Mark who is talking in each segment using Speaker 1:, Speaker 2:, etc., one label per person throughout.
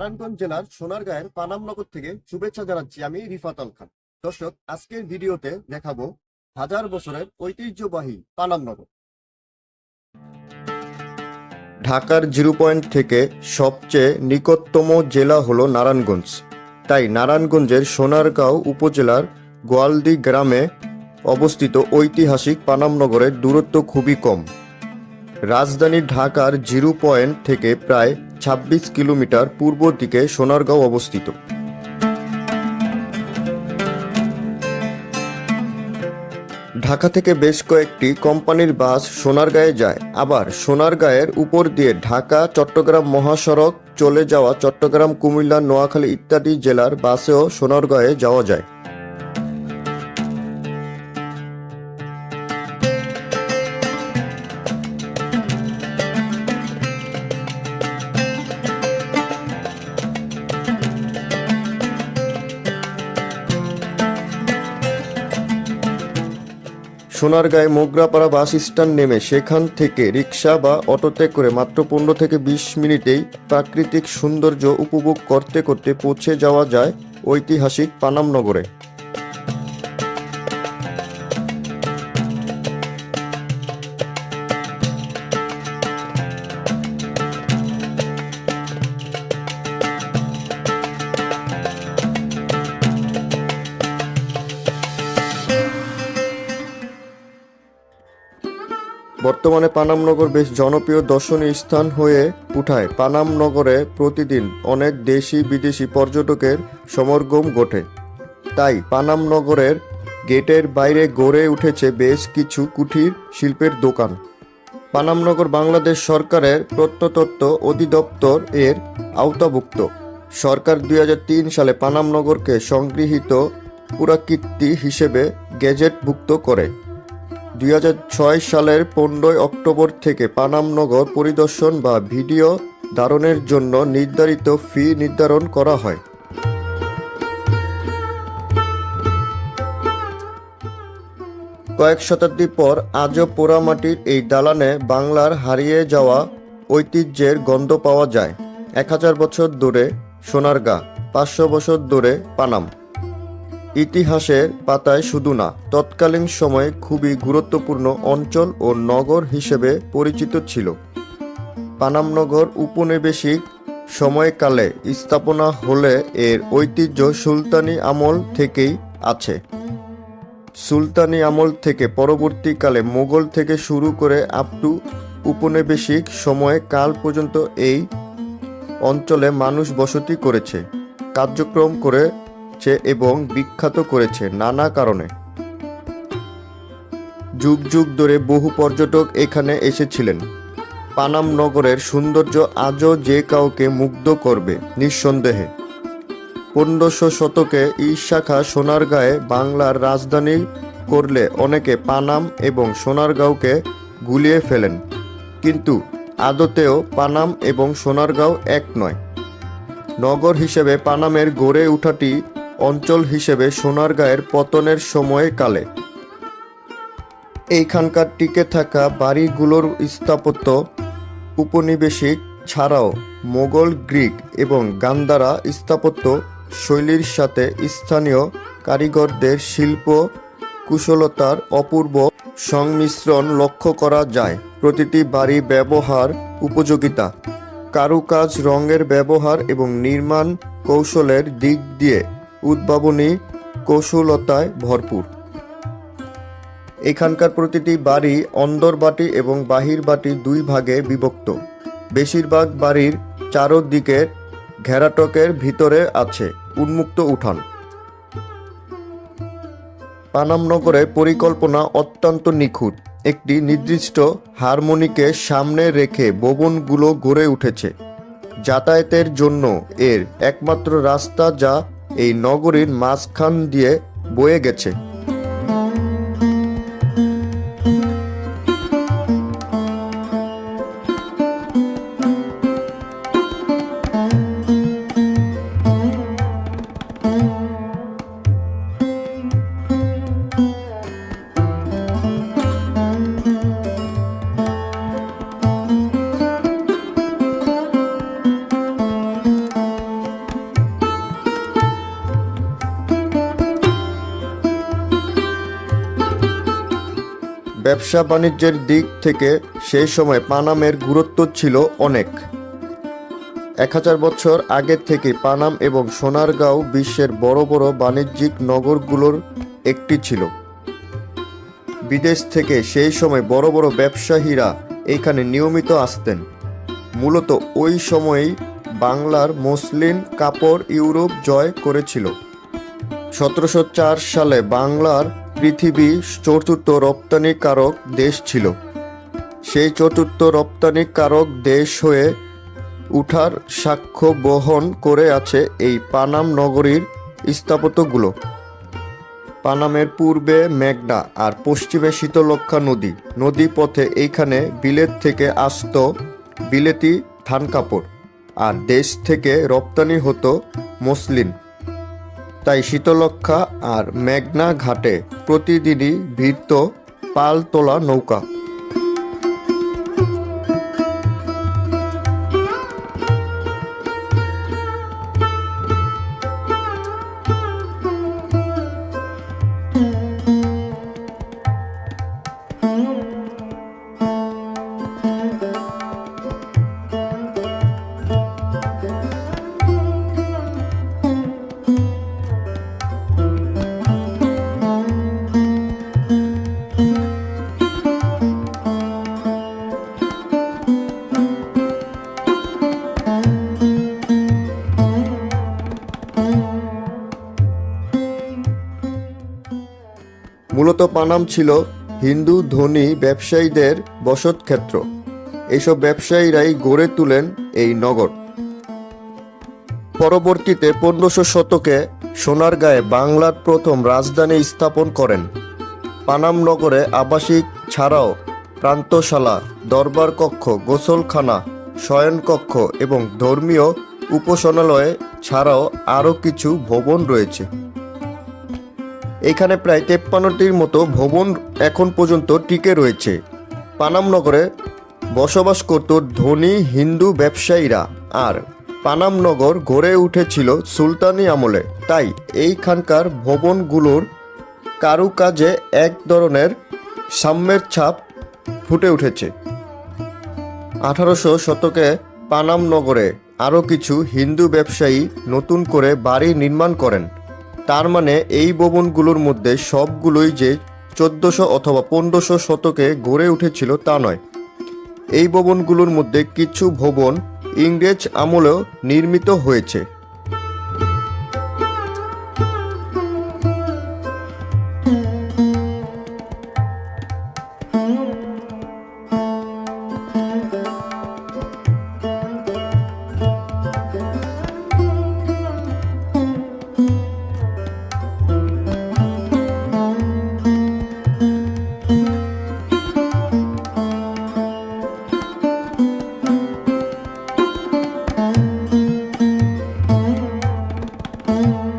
Speaker 1: নারায়ণগঞ্জ জেলার সোনারগাঁয়ের পানামনগর থেকে শুভেচ্ছা জানাচ্ছি আমি রিফাত আল খান। দর্শক, আজকের ভিডিওতে দেখাবো হাজার বছরের ঐতিহ্যবাহী পানামনগর। ঢাকার জিরো পয়েন্ট থেকে সবচেয়ে নিকটতম জেলা হলো নারায়ণগঞ্জ। তাই নারায়ণগঞ্জের সোনারগাঁও উপজেলার গোয়ালদি গ্রামে অবস্থিত ঐতিহাসিক পানামনগরের দূরত্ব খুবই কম। রাজধানী ঢাকার জিরো পয়েন্ট থেকে প্রায় ২৬ কিলোমিটার পূর্ব দিকে সোনারগাঁও অবস্থিত। ঢাকা থেকে বেশ কয়েকটি কোম্পানির বাস সোনারগাঁয়ে যায়। আবার সোনারগাঁয়ের উপর দিয়ে ঢাকা, চট্টগ্রাম মহাসড়ক চলে যাওয়া চট্টগ্রাম, কুমিল্লা, নোয়াখালী ইত্যাদি জেলার বাসেও সোনারগাঁয়ে যাওয়া যায়। সোনারগাঁয়ে মোগরাপাড়া বাস স্ট্যান্ড নেমে সেখান থেকে রিক্সা বা অটোতে করে মাত্র পনেরো থেকে বিশ মিনিটেই প্রাকৃতিক সৌন্দর্য উপভোগ করতে করতে পৌঁছে যাওয়া যায় ঐতিহাসিক পানাম নগরে বর্তমানে বেশ জনপ্রিয় দর্শনীয় স্থান হয়ে উঠায়। পানামনগরে প্রতিদিন অনেক দেশি, বিদেশি পর্যটকের সমাগম ঘটে। তাই পানামনগরের গেটের বাইরে গড়ে উঠেছে বেশ কিছু কুঠির শিল্পের দোকান। পানামনগর বাংলাদেশ সরকারের প্রত্নতত্ত্ব অধিদপ্তর এর আওতাভুক্ত। সরকার দু হাজার তিন সালে পানামনগরকে সংগৃহীত পুরাকীর্তি হিসেবে গেজেটভুক্ত করে। দুই হাজার ছয় সালের পনেরোই অক্টোবর থেকে পানামনগর পরিদর্শন বা ভিডিও ধারণের জন্য নির্ধারিত ফি নির্ধারণ করা হয়। কয়েক শতাব্দী পর আজও পোড়ামাটির এই দালানে বাংলার হারিয়ে যাওয়া ঐতিহ্যের গন্ধ পাওয়া যায়। এক হাজার বছর ধরে সোনারগাঁ, পাঁচশো বছর ধরে পানাম। ইতিহাসের পাতায় শুধু না, তৎকালীন সময়ে খুবই গুরুত্বপূর্ণ অঞ্চল ও নগর হিসেবে পরিচিত ছিল। পানামনগর উপনিবেশিক সময়কালে স্থাপনা হলে এর ঐতিহ্য সুলতানি আমল থেকেই আছে। সুলতানি আমল থেকে পরবর্তীকালে মোগল থেকে শুরু করে আপ টু উপনিবেশিক সময় কাল পর্যন্ত এই অঞ্চলে মানুষ বসতি করেছে। কার্যক্রম করেছে এবং বিখ্যাত করেছে নানা কারণে। যুগ যুগ ধরে বহু পর্যটক এখানে এসেছিলেন। পানাম নগরের সৌন্দর্য আজও যে কাউকে মুগ্ধ করবে নিঃসন্দেহে। পনেরোশো শতকে ঈশাখা সোনারগাঁয়ে বাংলার রাজধানী করলে অনেকে পানাম এবং সোনারগাঁওকে গুলিয়ে ফেলেন। কিন্তু আদতেও পানাম এবং সোনারগাঁও এক নয়। নগর হিসেবে পানামের গড়ে উঠাটি অঞ্চল হিসেবে সোনারগাঁয়ের পতনের সময়কালে এইখানকার টিকে থাকা বাড়িগুলোর স্থাপত্য, উপনিবেশিক ছাড়াও মোগল, গ্রিক এবং গান্ধারা স্থাপত্য, শৈলীর সাথে স্থানীয় কারিগরদের শিল্প, কুশলতার অপূর্ব সংমিশ্রণ লক্ষ্য করা যায়। প্রতিটি বাড়ি ব্যবহার উপযোগিতা। কারুকাজ, রঙের ব্যবহার এবং নির্মাণ কৌশলের দিক দিয়ে উদ্ভাবনী কৌশলতায় ভরপুর। এখানকার প্রতিটি বাড়ি অন্দরবাটি এবং বাহির বাটি দুই ভাগে বিভক্ত। বেশিরভাগ বাড়ির চারদিকের ঘেরাটকের ভিতরে আছে উন্মুক্ত উঠান। পানামনগরে পরিকল্পনা অত্যন্ত নিখুঁত। একটি নির্দিষ্ট হারমোনিকে সামনে রেখে ভবনগুলো গড়ে উঠেছে। যাতায়াতের জন্য এর একমাত্র রাস্তা যা এই নগরীর মাঝখান দিয়ে বয়ে গেছে। ব্যবসা বাণিজ্যের দিক থেকে সেই সময় পানামের গুরুত্ব ছিল অনেক। এক হাজার বছর আগে থেকে পানাম এবং সোনারগাঁও বিশ্বের বড় বড় বাণিজ্যিক নগরগুলোর একটি ছিল। বিদেশ থেকে সেই সময় বড় বড় ব্যবসায়ীরা এখানে নিয়মিত আসতেন। মূলত ওই সময়েই বাংলার মসলিন কাপড় ইউরোপ জয় করেছিল। সতেরোশো চার সালে বাংলার পৃথিবী চতুর্থ রপ্তানিকারক দেশ ছিল। সেই চতুর্থ রপ্তানিকারক দেশ হয়ে উঠার সাক্ষ্য বহন করে আছে এই পানাম নগরীর স্থাপত্যগুলো। পানামের পূর্বে মেঘনা আর পশ্চিমে শীতলক্ষা নদী। নদী পথে এইখানে বিলেত থেকে আসত বিলেতি ধান কাপড় আর দেশ থেকে রপ্তানি হতো মসলিন। তাই শীতলক্ষা আর মেঘনা ঘাটে প্রতিদিনই ভিড়ত পাল তোলা নৌকা। মূলত পানাম ছিল হিন্দু, ধনী, ব্যবসায়ীদের বসতক্ষেত্র। এইসব ব্যবসায়ীরাই গড়ে তুলেন এই নগর। পরবর্তীতে পনেরোশো শতকে সোনারগাঁয়ে বাংলার প্রথম রাজধানী স্থাপন করেন। পানাম নগরে আবাসিক ছাড়াও প্রান্তশালা, দরবার কক্ষ, গোসলখানা শয়নকক্ষ এবং ধর্মীয় উপাসনালয় ছাড়াও আরও কিছু ভবন রয়েছে। এখানে প্রায় তেপ্পান্নটির মতো ভবন এখন পর্যন্ত টিকে রয়েছে। পানাম নগরে বসবাস করত ধনী হিন্দু ব্যবসায়ীরা আর পানাম নগর গড়ে উঠেছিল সুলতানি আমলে। তাই এইখানকার ভবনগুলোর কারুকাজে এক ধরনের সাম্যের ছাপ ফুটে উঠেছে। আঠারোশো শতকে পানাম নগরে আরও কিছু হিন্দু ব্যবসায়ী নতুন করে বাড়ি নির্মাণ করেন। তার মানে এই ভবনগুলোর মধ্যে সবগুলোই যে চোদ্দশো অথবা পনেরোশো শতকে গড়ে উঠেছিল তা নয়। এই ভবনগুলোর মধ্যে কিছু ভবন ইংরেজ আমলেও নির্মিত হয়েছে। Thank you.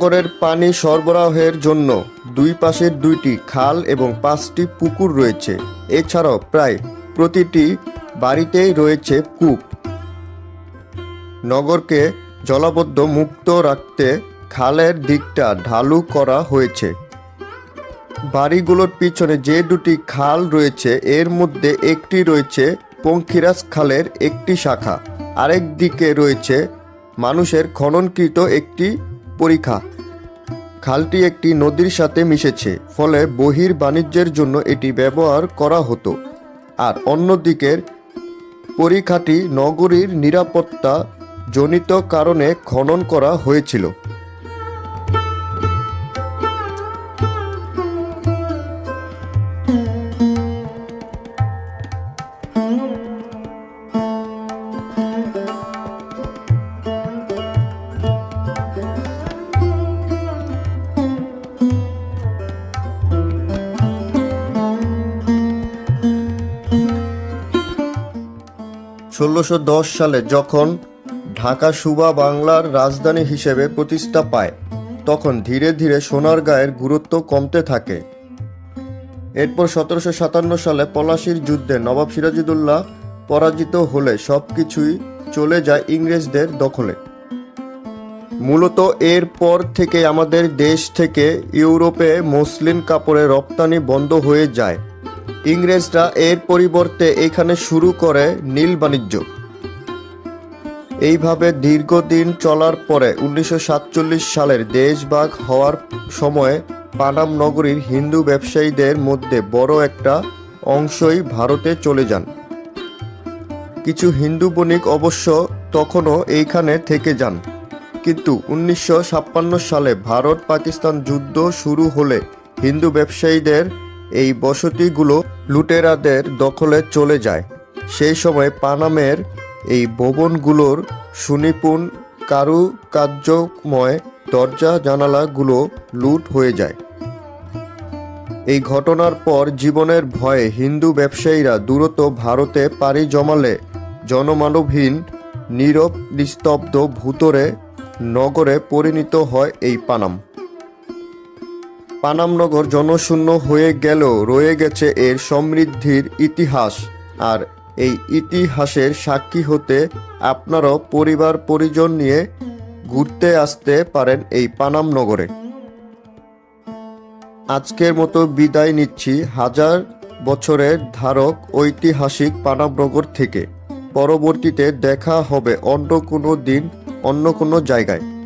Speaker 1: নগরের পানি সরবরাহের জন্য দুই পাশের দুইটি খাল এবং পাঁচটি পুকুর রয়েছে। এছাড়াও প্রায় প্রতিটি বাড়িতেই রয়েছে কূপ। নগরকে জলাবদ্ধ মুক্ত রাখতে খালের দিকটা ঢালু করা হয়েছে। বাড়িগুলোর পিছনে যে দুটি খাল রয়েছে, এর মধ্যে একটি রয়েছে পঙ্খিরাজ খালের একটি শাখা। আরেক দিকে রয়েছে মানুষের খননকৃত একটি পরীক্ষা খালটি একটি নদীর সাথে মিশেছে, ফলে বহির বাণিজ্যের জন্য এটি ব্যবহার করা হতো। আর অন্যদিকের পরিখাটি নগরীর নিরাপত্তা জনিত কারণে খনন করা হয়েছিল। ষোলোশো সালে যখন ঢাকা সুবা বাংলার রাজধানী হিসেবে প্রতিষ্ঠা পায়, তখন ধীরে ধীরে সোনারগাঁয়ের গুরুত্ব কমতে থাকে। এরপর সতেরোশো সাতান্ন সালে পলাশির যুদ্ধে নবাব সিরাজুদ্দৌল্লা পরাজিত হলে সব কিছুই চলে যায় ইংরেজদের দখলে। মূলত এর পর থেকে আমাদের দেশ থেকে ইউরোপে মুসলিম কাপড়ের রপ্তানি বন্ধ হয়ে যায়। ইংরেজরা এর পরিবর্তে এখানে শুরু করে নীল বাণিজ্য। এইভাবে দীর্ঘদিন চলার পরে উনিশশো সাতচল্লিশ সালের দেশভাগ হওয়ার সময় পানাম নগরীর হিন্দু ব্যবসায়ীদের মধ্যে বড় একটা অংশই ভারতে চলে যান। কিছু হিন্দু বণিক অবশ্য তখনও এইখানে থেকে যান। কিন্তু উনিশশো ছাপ্পান্ন সালে ভারত পাকিস্তান যুদ্ধ শুরু হলে হিন্দু ব্যবসায়ীদের এই বসতিগুলো লুটেরাদের দখলে চলে যায়। সেই সময় পানামের এই ভবনগুলোর সুনিপুণ কারুকার্যময় দরজা জানালাগুলো লুট হয়ে যায়। এই ঘটনার পর জীবনের ভয়ে হিন্দু ব্যবসায়ীরা দূরত ভারতে পাড়ি জমালে। জনমানবহীন, নীরব, নিস্তব্ধ ভূতরে নগরে পরিণত হয় এই পানাম। পানাম নগর জনশূন্য হয়ে গেলেও রয়ে গেছে এর সমৃদ্ধির ইতিহাস। আর এই ইতিহাসের সাক্ষী হতে আপনারাও পরিবার পরিজন নিয়ে ঘুরতে আসতে পারেন এই পানামনগরে। আজকের মতো বিদায় নিচ্ছি হাজার বছরের ধারক ঐতিহাসিক পানামনগর থেকে। পরবর্তীতে দেখা হবে অন্য কোনো দিন, অন্য কোনো জায়গায়।